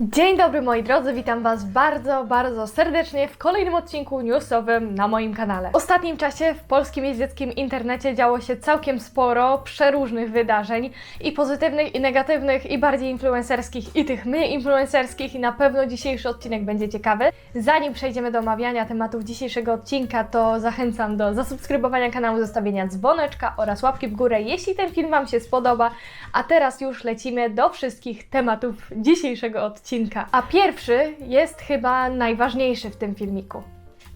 Dzień dobry moi drodzy, witam Was bardzo, bardzo serdecznie w kolejnym odcinku newsowym na moim kanale. W ostatnim czasie w polskim jeździeckim internecie działo się całkiem sporo przeróżnych wydarzeń i pozytywnych, i negatywnych, i bardziej influencerskich, i tych mniej influencerskich i na pewno dzisiejszy odcinek będzie ciekawy. Zanim przejdziemy do omawiania tematów dzisiejszego odcinka, to zachęcam do zasubskrybowania kanału, zostawienia dzwoneczka oraz łapki w górę, jeśli ten film Wam się spodoba. A teraz już lecimy do wszystkich tematów dzisiejszego odcinka. A pierwszy jest chyba najważniejszy w tym filmiku.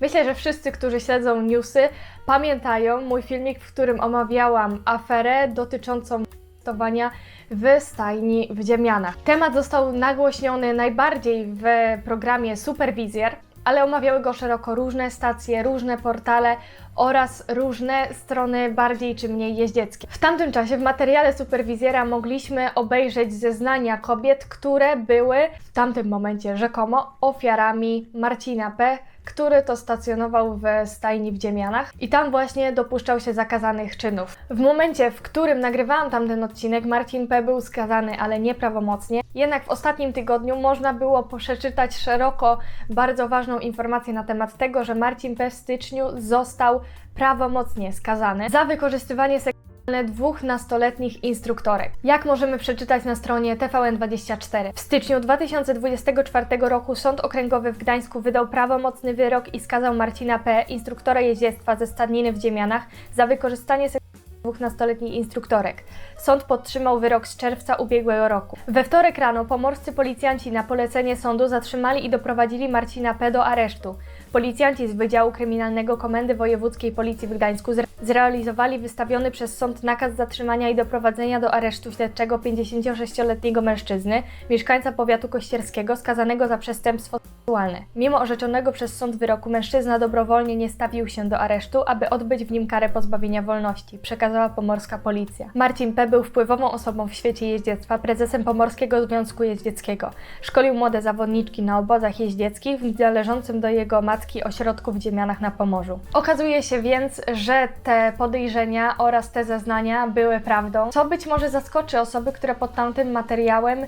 Myślę, że wszyscy, którzy śledzą newsy, pamiętają mój filmik, w którym omawiałam aferę dotyczącą testowania w stajni w Ziemianach. Temat został nagłośniony najbardziej w programie Superwizjer, ale omawiały go szeroko różne stacje, różne portale oraz różne strony bardziej czy mniej jeździeckie. W tamtym czasie w materiale superwizjera mogliśmy obejrzeć zeznania kobiet, które były w tamtym momencie rzekomo ofiarami Marcina P., który to stacjonował w stajni w Dziemianach i tam właśnie dopuszczał się zakazanych czynów. W momencie, w którym nagrywałam tamten odcinek, Marcin P. był skazany, ale nieprawomocnie. Jednak w ostatnim tygodniu można było przeczytać szeroko bardzo ważną informację na temat tego, że Marcin P. w styczniu został prawomocnie skazany za wykorzystywanie seksualne dwóch nastoletnich instruktorek. Jak możemy przeczytać na stronie TVN24. W styczniu 2024 roku Sąd Okręgowy w Gdańsku wydał prawomocny wyrok i skazał Marcina P., instruktora jeździectwa ze stadniny w Dziemianach, za wykorzystanie dwóch nastoletnich instruktorek. Sąd podtrzymał wyrok z czerwca ubiegłego roku. We wtorek rano pomorscy policjanci na polecenie sądu zatrzymali i doprowadzili Marcina P. do aresztu. Policjanci z Wydziału Kryminalnego Komendy Wojewódzkiej Policji w Gdańsku zrealizowali wystawiony przez sąd nakaz zatrzymania i doprowadzenia do aresztu śledczego 56-letniego mężczyzny, mieszkańca powiatu kościerskiego, skazanego za przestępstwo seksualne. Mimo orzeczonego przez sąd wyroku, mężczyzna dobrowolnie nie stawił się do aresztu, aby odbyć w nim karę pozbawienia wolności, przekazała pomorska policja. Marcin P. był wpływową osobą w świecie jeździectwa, prezesem Pomorskiego Związku Jeździeckiego. Szkolił młode zawodniczki na obozach jeździeckich w należącym do jego matki ośrodku w Dziemianach na Pomorzu. Okazuje się więc, że te podejrzenia oraz te zeznania były prawdą, co być może zaskoczy osoby, które pod tamtym materiałem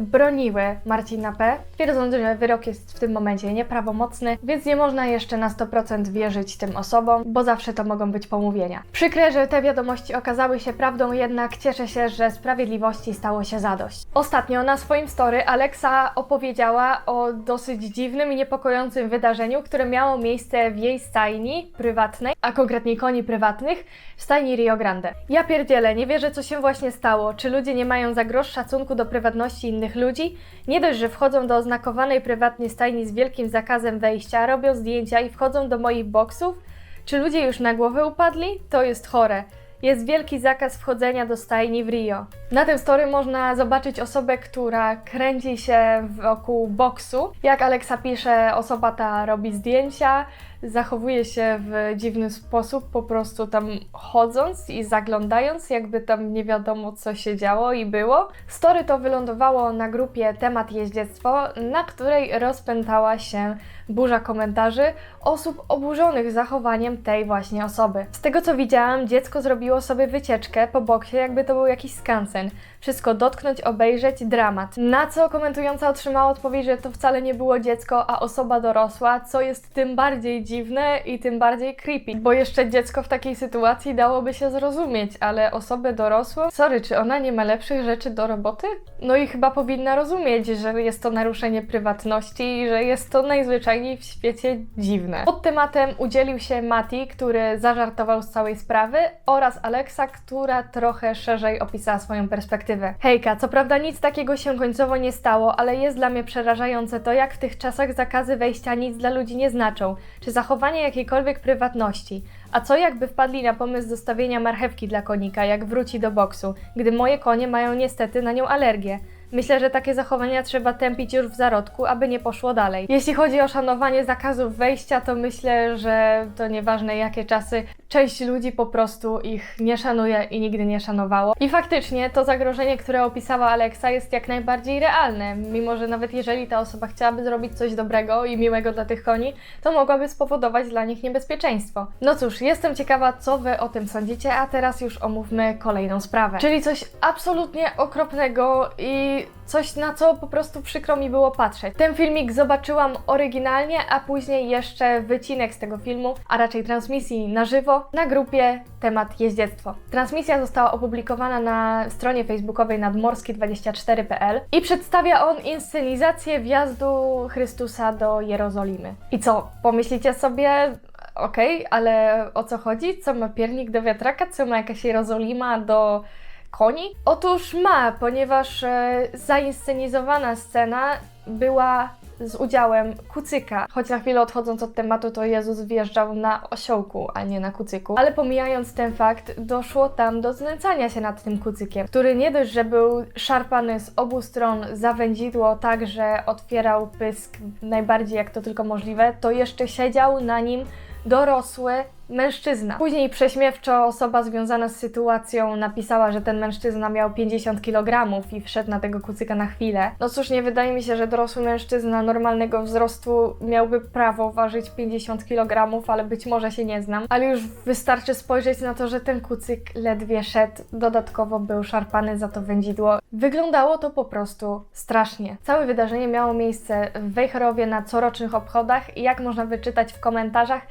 broniły Marcina P., twierdząc, że wyrok jest w tym momencie nieprawomocny, więc nie można jeszcze na 100% wierzyć tym osobom, bo zawsze to mogą być pomówienia. Przykre, że te wiadomości okazały się prawdą, jednak cieszę się, że sprawiedliwości stało się zadość. Ostatnio na swoim story Alexa opowiedziała o dosyć dziwnym i niepokojącym wydarzeniu, które miało miejsce w jej stajni prywatnej, a konkretniej koni prywatnych, w stajni Rio Grande. Ja pierdzielę, nie wierzę co się właśnie stało. Czy ludzie nie mają za grosz szacunku do prywatności innych ludzi? Nie dość, że wchodzą do oznakowanej prywatnie stajni z wielkim zakazem wejścia, robią zdjęcia i wchodzą do moich boksów? Czy ludzie już na głowę upadli? To jest chore. Jest wielki zakaz wchodzenia do stajni w Rio. Na tym story można zobaczyć osobę, która kręci się wokół boksu. Jak Alexa pisze, osoba ta robi zdjęcia, zachowuje się w dziwny sposób, po prostu tam chodząc i zaglądając, jakby tam nie wiadomo co się działo i było. Story to wylądowało na grupie Temat Jeździectwo, na której rozpętała się burza komentarzy osób oburzonych zachowaniem tej właśnie osoby. Z tego co widziałam, dziecko zrobiło sobie wycieczkę po boksie, jakby to był jakiś skansen. Wszystko dotknąć, obejrzeć, dramat. Na co komentująca otrzymała odpowiedź, że to wcale nie było dziecko, a osoba dorosła, co jest tym bardziej dziwne i tym bardziej creepy, bo jeszcze dziecko w takiej sytuacji dałoby się zrozumieć, ale osobę dorosłą? Sorry, czy ona nie ma lepszych rzeczy do roboty? No i chyba powinna rozumieć, że jest to naruszenie prywatności i że jest to najzwyczajniej w świecie dziwne. Pod tematem udzielił się Mati, który zażartował z całej sprawy oraz Alexa, która trochę szerzej opisała swoją perspektywę. Hejka, co prawda nic takiego się końcowo nie stało, ale jest dla mnie przerażające to, jak w tych czasach zakazy wejścia nic dla ludzi nie znaczą, czy zachowanie jakiejkolwiek prywatności. A co jakby wpadli na pomysł zostawienia marchewki dla konika, jak wróci do boksu, gdy moje konie mają niestety na nią alergię? Myślę, że takie zachowania trzeba tępić już w zarodku, aby nie poszło dalej. Jeśli chodzi o szanowanie zakazów wejścia, to myślę, że to nieważne jakie czasy, część ludzi po prostu ich nie szanuje i nigdy nie szanowało. I faktycznie to zagrożenie, które opisała Alexa, jest jak najbardziej realne, mimo że nawet jeżeli ta osoba chciałaby zrobić coś dobrego i miłego dla tych koni, to mogłaby spowodować dla nich niebezpieczeństwo. No cóż, jestem ciekawa, co Wy o tym sądzicie, a teraz już omówmy kolejną sprawę. Czyli coś absolutnie okropnego i coś, na co po prostu przykro mi było patrzeć. Ten filmik zobaczyłam oryginalnie, a później jeszcze wycinek z tego filmu, a raczej transmisji na żywo na grupie temat jeździectwo. Transmisja została opublikowana na stronie facebookowej nadmorski24.pl i przedstawia on inscenizację wjazdu Chrystusa do Jerozolimy. I co, pomyślicie sobie, okej, ale o co chodzi? Co ma piernik do wiatraka? Co ma jakaś Jerozolima do koni? Otóż ma, ponieważ e, zainscenizowana scena była z udziałem kucyka. Choć na chwilę odchodząc od tematu, to Jezus wjeżdżał na osiołku, a nie na kucyku. Ale pomijając ten fakt, doszło tam do znęcania się nad tym kucykiem, który nie dość, że był szarpany z obu stron za wędzidło, tak że otwierał pysk najbardziej jak to tylko możliwe, to jeszcze siedział na nim dorosły mężczyzna. Później prześmiewczo osoba związana z sytuacją napisała, że ten mężczyzna miał 50 kg i wszedł na tego kucyka na chwilę. No cóż, nie wydaje mi się, że dorosły mężczyzna normalnego wzrostu miałby prawo ważyć 50 kg, ale być może się nie znam. Ale już wystarczy spojrzeć na to, że ten kucyk ledwie szedł, dodatkowo był szarpany za to wędzidło. Wyglądało to po prostu strasznie. Całe wydarzenie miało miejsce w Wejherowie na corocznych obchodach i jak można wyczytać w komentarzach,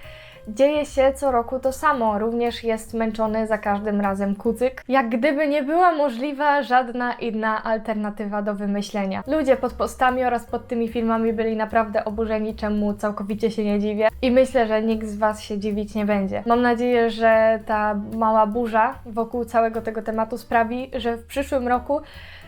dzieje się co roku to samo. Również jest męczony za każdym razem kucyk. Jak gdyby nie była możliwa żadna inna alternatywa do wymyślenia. Ludzie pod postami oraz pod tymi filmami byli naprawdę oburzeni, czemu całkowicie się nie dziwię. I myślę, że nikt z Was się dziwić nie będzie. Mam nadzieję, że ta mała burza wokół całego tego tematu sprawi, że w przyszłym roku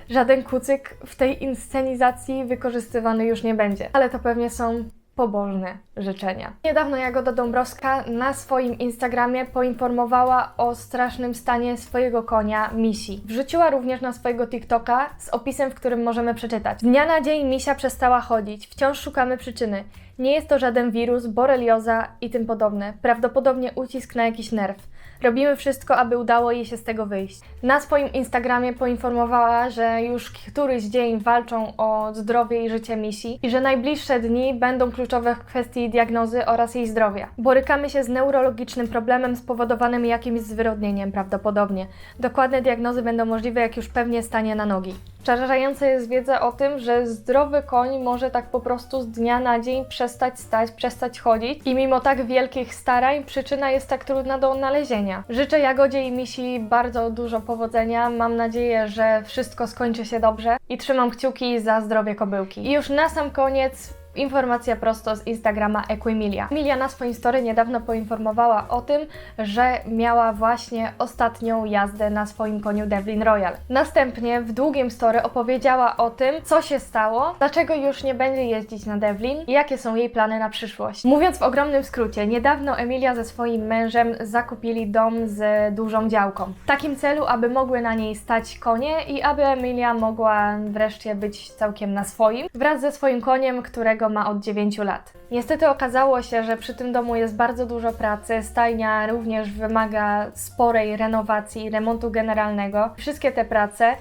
żaden kucyk w tej inscenizacji wykorzystywany już nie będzie. Ale to pewnie są pobożne życzenia. Niedawno Jagoda Dąbrowska na swoim Instagramie poinformowała o strasznym stanie swojego konia Misi. Wrzuciła również na swojego TikToka z opisem, w którym możemy przeczytać. Dnia na dzień Misia przestała chodzić. Wciąż szukamy przyczyny. Nie jest to żaden wirus, borelioza i tym podobne. Prawdopodobnie ucisk na jakiś nerw. Robimy wszystko, aby udało jej się z tego wyjść. Na swoim Instagramie poinformowała, że już któryś dzień walczą o zdrowie i życie Misi i że najbliższe dni będą kluczowe w kwestii diagnozy oraz jej zdrowia. Borykamy się z neurologicznym problemem spowodowanym jakimś zwyrodnieniem prawdopodobnie. Dokładne diagnozy będą możliwe, jak już pewnie stanie na nogi. Przerażająca jest wiedza o tym, że zdrowy koń może tak po prostu z dnia na dzień przestać stać, przestać chodzić i mimo tak wielkich starań przyczyna jest tak trudna do odnalezienia. Życzę Jagodzie i Misi bardzo dużo powodzenia. Mam nadzieję, że wszystko skończy się dobrze i trzymam kciuki za zdrowie kobyłki. I już na sam koniec Informacja prosto z Instagrama Equimilia. Emilia na swoim story niedawno poinformowała o tym, że miała właśnie ostatnią jazdę na swoim koniu Devlin Royal. Następnie w długim story opowiedziała o tym, co się stało, dlaczego już nie będzie jeździć na Devlin i jakie są jej plany na przyszłość. Mówiąc w ogromnym skrócie, niedawno Emilia ze swoim mężem zakupili dom z dużą działką. W takim celu, aby mogły na niej stać konie i aby Emilia mogła wreszcie być całkiem na swoim, wraz ze swoim koniem, którego ma od 9 lat. Niestety okazało się, że przy tym domu jest bardzo dużo pracy, stajnia również wymaga sporej renowacji i remontu generalnego. Wszystkie te prace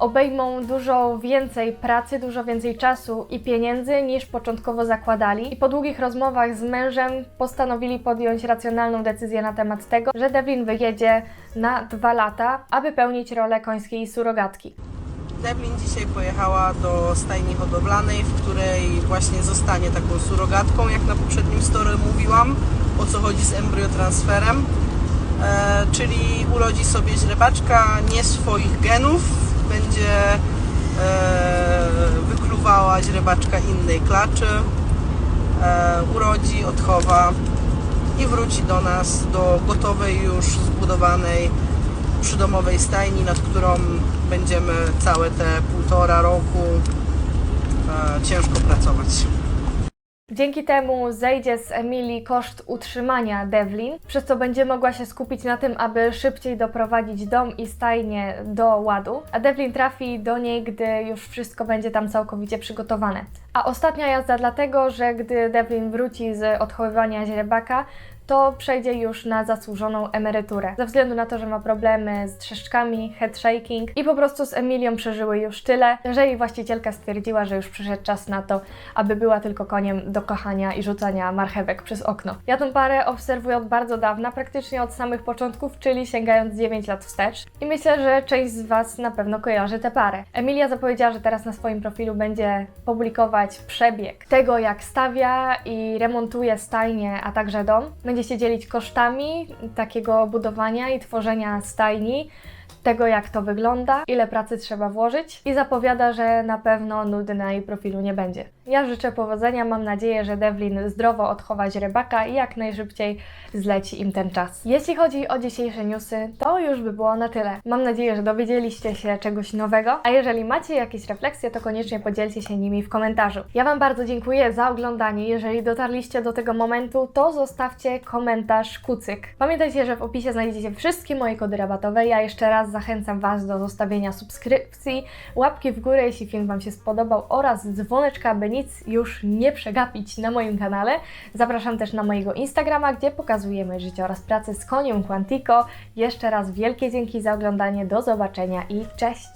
obejmą dużo więcej pracy, dużo więcej czasu i pieniędzy niż początkowo zakładali. I po długich rozmowach z mężem postanowili podjąć racjonalną decyzję na temat tego, że Devlin wyjedzie na dwa lata, aby pełnić rolę końskiej surogatki. Devlin dzisiaj pojechała do stajni hodowlanej, w której właśnie zostanie taką surogatką, jak na poprzednim story mówiłam, o co chodzi z embriotransferem. E, czyli urodzi sobie źrebaczka nie swoich genów, będzie e, wykluwała źrebaczka innej klaczy, e, urodzi, odchowa i wróci do nas, do gotowej już zbudowanej przydomowej stajni, nad którą będziemy całe te półtora roku e, ciężko pracować. Dzięki temu zejdzie z Emilii koszt utrzymania Devlin, przez co będzie mogła się skupić na tym, aby szybciej doprowadzić dom i stajnię do ładu, a Devlin trafi do niej, gdy już wszystko będzie tam całkowicie przygotowane. A ostatnia jazda dlatego, że gdy Devlin wróci z odchowywania źrebaka, to przejdzie już na zasłużoną emeryturę. Ze względu na to, że ma problemy z trzeszczkami, head shaking i po prostu z Emilią przeżyły już tyle, że jej właścicielka stwierdziła, że już przyszedł czas na to, aby była tylko koniem do kochania i rzucania marchewek przez okno. Ja tę parę obserwuję od bardzo dawna, praktycznie od samych początków, czyli sięgając 9 lat wstecz. I myślę, że część z Was na pewno kojarzy tę parę. Emilia zapowiedziała, że teraz na swoim profilu będzie publikować przebieg tego, jak stawia i remontuje stajnie, a także dom. Będzie się dzielić kosztami takiego budowania i tworzenia stajni tego, jak to wygląda, ile pracy trzeba włożyć i zapowiada, że na pewno nudy na jej profilu nie będzie. Ja życzę powodzenia, mam nadzieję, że Devlin zdrowo odchowa źrebaka i jak najszybciej zleci im ten czas. Jeśli chodzi o dzisiejsze newsy, to już by było na tyle. Mam nadzieję, że dowiedzieliście się czegoś nowego, a jeżeli macie jakieś refleksje, to koniecznie podzielcie się nimi w komentarzu. Ja Wam bardzo dziękuję za oglądanie. Jeżeli dotarliście do tego momentu, to zostawcie komentarz kucyk. Pamiętajcie, że w opisie znajdziecie wszystkie moje kody rabatowe. Ja jeszcze raz zachęcam Was do zostawienia subskrypcji, łapki w górę, jeśli film Wam się spodobał oraz dzwoneczka, by nic już nie przegapić na moim kanale. Zapraszam też na mojego Instagrama, gdzie pokazujemy życie oraz pracę z koniem Quantico. Jeszcze raz wielkie dzięki za oglądanie, do zobaczenia i cześć!